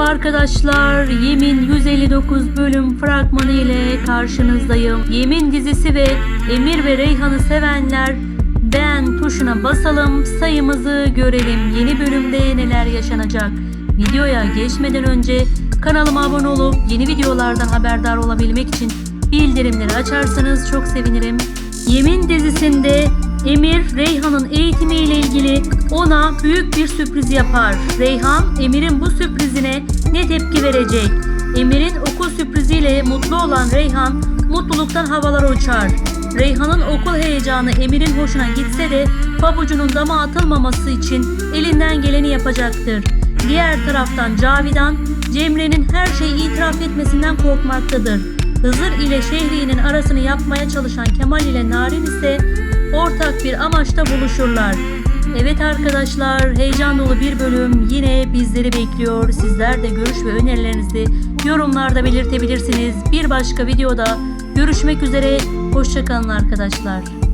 arkadaşlar, Yemin 159 bölüm fragmanı ile karşınızdayım. Yemin dizisi ve Emir ve Reyhan'ı sevenler beğen tuşuna basalım, sayımızı görelim. Yeni bölümde neler yaşanacak? Videoya geçmeden önce kanalıma abone olup yeni videolardan haberdar olabilmek için bildirimleri açarsanız çok sevinirim. Yemin dizisinde Emir Reyhan'ın eğitimiyle ilgili ona büyük bir sürpriz yapar. Reyhan Emir'in bu sürprizine ne tepki verecek? Emir'in okul sürpriziyle mutlu olan Reyhan mutluluktan havalara uçar. Reyhan'ın okul heyecanı Emir'in hoşuna gitse de pabucunun dama atılmaması için elinden geleni yapacaktır. Diğer taraftan Cavidan, Cemre'nin her şeyi itiraf etmesinden korkmaktadır. Hızır ile Şehri'nin arasını yapmaya çalışan Kemal ile Narin ise ortak bir amaçta buluşurlar. Evet arkadaşlar, heyecan dolu bir bölüm yine bizleri bekliyor. Sizler de görüş ve önerilerinizi yorumlarda belirtebilirsiniz. Bir başka videoda görüşmek üzere. Hoşçakalın arkadaşlar.